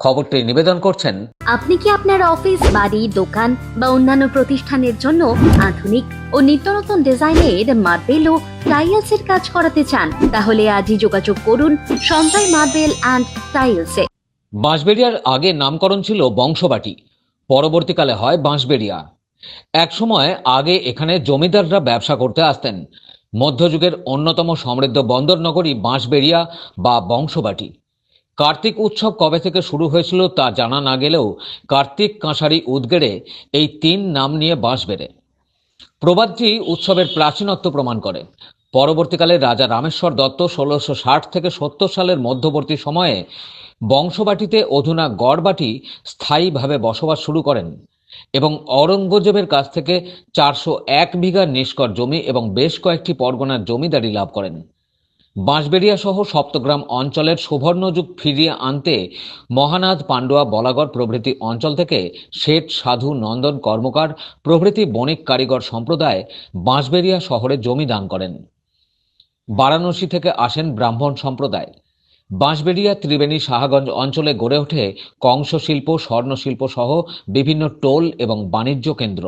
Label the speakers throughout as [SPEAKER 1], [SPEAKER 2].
[SPEAKER 1] খবরটি নিবেদন করছেন
[SPEAKER 2] আপনি কি আপনার অফিস বাড়ি দোকান বা অন্যান্য প্রতিষ্ঠানের জন্য আধুনিক ও নিত্য নতুন ডিজাইনের মার্বেল ও টাইলসের কাজ করাতে চান? তাহলে আজই যোগাযোগ করুন সঞ্জয় মার্বেল অ্যান্ড টাইলসে।
[SPEAKER 1] বাঁশবেড়িয়ার আগে নামকরণ ছিল বংশবাটি পরবর্তীকালে হয় বাঁশবেড়িয়া। একসময় আগে এখানে জমিদাররা ব্যবসা করতে আসতেন। মধ্যযুগের অন্যতম সমৃদ্ধ বন্দর নগরী বাঁশবেড়িয়া বা বংশবাটি। কার্তিক উৎসব কবে থেকে শুরু হয়েছিল তা জানা না গেলেও কার্তিক কাঁসারি উদগেড়ে এই তিন নাম নিয়ে বাঁশ বেড়ে। প্রবাদটি উৎসবের প্রাচীনত্ব প্রমাণ করে। পরবর্তীকালে রাজা রামেশ্বর দত্ত ষোলোশো ষাট থেকে সত্তর সালের মধ্যবর্তী সময়ে বংশবাটিতে অধুনা গড়বাটি স্থায়ীভাবে বসবাস শুরু করেন এবং অরঙ্গজেবের কাছ থেকে চারশো এক বিঘা নিষ্কর জমি এবং বেশ কয়েকটি পরগনার জমিদারি লাভ করেন। বাঁশবেড়িয়া সহ সপ্তগ্রাম অঞ্চলের সুবর্ণযুগ ফিরিয়ে আনতে মহানাদ পান্ডুয়া বলাগড় প্রভৃতি অঞ্চল থেকে শেঠ সাধু নন্দন কর্মকার প্রভৃতি বণিক কারিগর সম্প্রদায় বাঁশবেড়িয়া শহরে জমি দান করেন। বারাণসী থেকে আসেন ব্রাহ্মণ সম্প্রদায়। বাঁশবেড়িয়া ত্রিবেণী সাহাগঞ্জ অঞ্চলে গড়ে ওঠে কংস শিল্প স্বর্ণশিল্প সহ বিভিন্ন টোল এবং বাণিজ্য কেন্দ্র।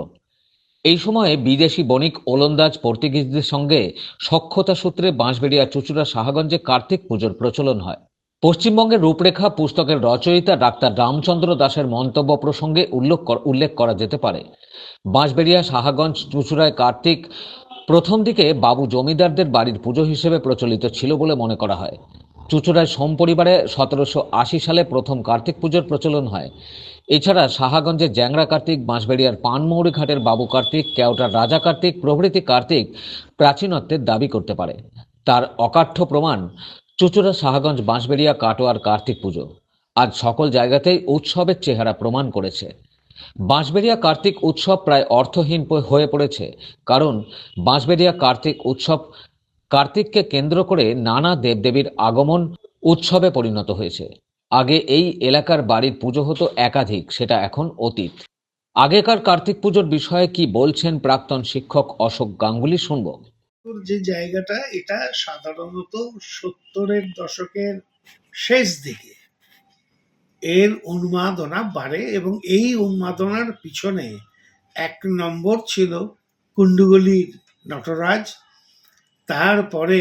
[SPEAKER 1] এই সময়ে বিদেশি বণিক ওলন্দাজ পর্তুগিজদের সঙ্গে সখ্যতা সূত্রে বাঁশবেড়িয়া চুচুড়া সাহাগঞ্জে কার্তিক পুজোর প্রচলন হয়। পশ্চিমবঙ্গের রূপরেখা পুস্তকের রচয়িতা ডাক্তার রামচন্দ্র দাসের মন্তব্য প্রসঙ্গে উল্লেখ উল্লেখ করা যেতে পারে। বাঁশবেড়িয়া সাহাগঞ্জ চুচুড়ায় কার্তিক প্রথম দিকে বাবু জমিদারদের বাড়ির পুজো হিসেবে প্রচলিত ছিল বলে মনে করা হয়। চুচুড়ায় সোম পরিবারে সতেরোশো আশি সালে প্রথম কার্তিক পুজোর প্রচলন হয়। এছাড়া সাহাগঞ্জের জ্যাংরা কার্তিক, বাঁশবেড়িয়ার পানমৌরি ঘাটের বাবু কার্তিক, কেওটার রাজা কার্তিক, প্রভৃতি কার্তিক প্রাচীনত্বের দাবি করতে পারে। তার অকাঠ্য প্রমাণ, চুচুড়া, সাহাগঞ্জ, বাঁশবেড়িয়া, কাটোয়ার কার্তিক পুজো। আজ সকল জায়গাতেই উৎসবের চেহারা প্রমাণ করেছে। বাঁশবেড়িয়া কার্তিক উৎসব প্রায় অর্থহীন হয়ে পড়েছে। কারণ বাঁশবেড়িয়া কার্তিক উৎসব কার্তিককে কেন্দ্র করে নানা দেবদেবীর আগমন উৎসবে পরিণত হয়েছে। আগে এই এলাকার বাড়ির পুজো হতো একাধিক, সেটা এখন অতীত। আগেকার কার্তিক পুজোর বিষয়ে কি বলছেন প্রাক্তন শিক্ষক অশোক গাঙ্গুলি শুনব।
[SPEAKER 3] যে জায়গাটা, এটা সাধারণত সত্তরের দশকের শেষ দিকে। এর উন্মাদনা বাড়ে এবং এই উন্মাদনার পিছনে এক নম্বর ছিল কুণ্ডুগলির নটরাজ তারপরে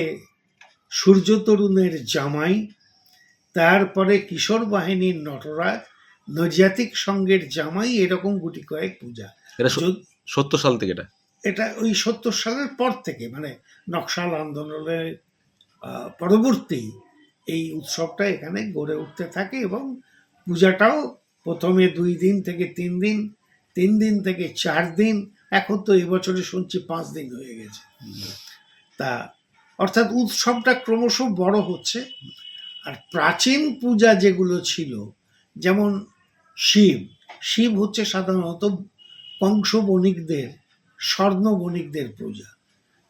[SPEAKER 3] সূর্য তরুণের জামাই তারপরে কিশোর বাহিনীর নটরাজ নৈজাতিক সঙ্গের জামাই এরকম গুটি কয়েক পূজা।
[SPEAKER 4] সত্তর সাল থেকে এটা?
[SPEAKER 3] এটা ওই সত্তর সালের পর থেকে মানে নকশাল আন্দোলনের পরবর্তী এই উৎসবটা এখানে গড়ে উঠতে থাকে এবং পূজাটাও প্রথমে দুই দিন থেকে তিন দিন তিন দিন থেকে চার দিন এখন তো এবছরে শুনছি পাঁচ দিন হয়ে গেছে। তা, অর্থাৎ উৎসবটা ক্রমশ বড় হচ্ছে। আর প্রাচীন পূজা যেগুলো ছিল, যেমন শিব শিব হচ্ছে সাধারণত কংস বণিকদের স্বর্ণ বণিকদের পূজা।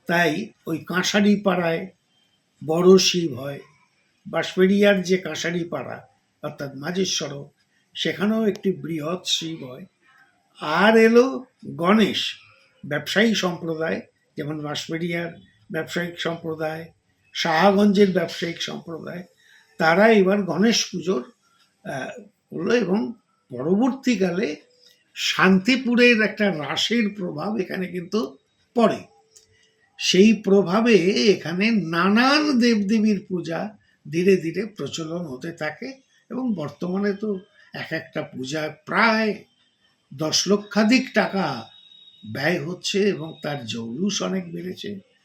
[SPEAKER 3] তাই ওই কাঁসারি পাড়ায় বড় শিব হয়, বাঁশবেড়িয়ার যে কাঁসারি পাড়া অর্থাৎ মাঝেশ্বর সেখানেও একটি বৃহৎ শিব হয়। আর এলো গণেশ, ব্যবসায়ী সম্প্রদায়, যেমন বাঁশবেড়িয়ার ব্যবসায়িক সম্প্রদায়, শাহাগঞ্জের ব্যবসায়িক সম্প্রদায়, তারা এবার গণেশ পুজোর হলো এবং পরবর্তীকালে শান্তিপুরের একটা রাসের প্রভাব এখানে কিন্তু পড়ে। সেই প্রভাবে এখানে নানান দেবদেবীর পূজা ধীরে ধীরে প্রচলন হতে থাকে এবং বর্তমানে তো এক একটা পূজায় প্রায় দশ লক্ষাধিক টাকা ব্যয় হচ্ছে এবং তার জৌলুস অনেক বেড়েছে।